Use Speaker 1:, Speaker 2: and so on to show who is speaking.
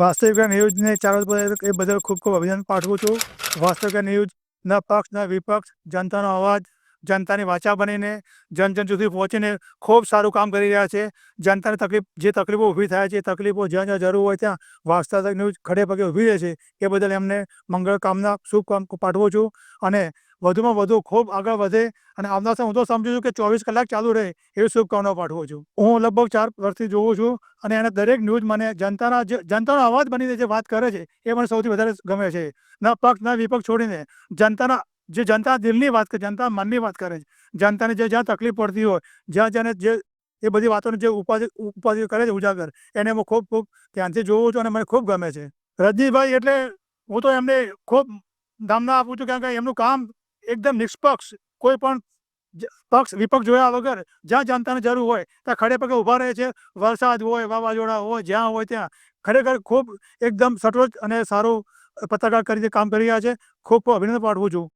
Speaker 1: વાસ્તવિક ન્યૂઝને ચાલુ એ બદલ ખૂબ ખૂબ અભિનંદન પાઠવું છું. વાસ્તવિક ન્યૂઝ ન પક્ષ ન વિપક્ષ જનતાનો અવાજ, જનતાની વાચા બનીને જન જન સુધી પહોંચીને ખૂબ સારું કામ કરી રહ્યા છે. જનતાને તકલીફ જે તકલીફો ઊભી થાય છે, તકલીફો જ્યાં જ્યાં જરૂર હોય ત્યાં વાસ્તવિક ન્યૂઝ ખડે પગે ઊભી રહે છે. એ બદલ એમને મંગળ કામના, શુભ કામ પાઠવું છું. અને વધુમાં વધુ ખૂબ આગળ વધે અને આવનાર સમય હું તો સમજુ છું કે ચોવીસ કલાક ચાલુ રહે એવી શુભકામનાઓ પાઠવું છું. હું લગભગ ચાર વર્ષથી જોઉં છું અને એને દરેક ન્યૂઝ મને જનતાના જે જનતાનો અવાજ બનીને જે વાત કરે છે એ મને સૌથી વધારે ગમે છે. ન પક્ષ, ન વિપક્ષ છોડીને જનતાના જે જનતા દિલની વાત કરે, જનતા મનની વાત કરે છે. જનતાને જે જ્યાં તકલીફ પડતી હોય, જ્યાં જેને જે એ બધી વાતોને જે ઉપાધિ ઉપાધિ કરે છે ઉજાગર, એને હું ખૂબ ખૂબ ધ્યાનથી જોઉં છું અને મને ખૂબ ગમે છે. રજનીભાઈ એટલે હું તો એમને ખૂબ નામના આપું છું કારણ કે એમનું કામ એકદમ નિષ્પક્ષ કોઈ પણ પક્ષ વિપક્ષ જોયા વગર જ્યાં જનતાને જરૂર હોય, ત્યાં ખડે પગે ઊભા રહે છે. વરસાદ હોય, વાવાઝોડા હોય, જ્યાં હોય ત્યાં ખરેખર ખૂબ એકદમ સટોચ અને સારું પત્રકાર કરીને કામ કરી રહ્યા છે. ખૂબ ખૂબ અભિનંદન પાઠવું છું.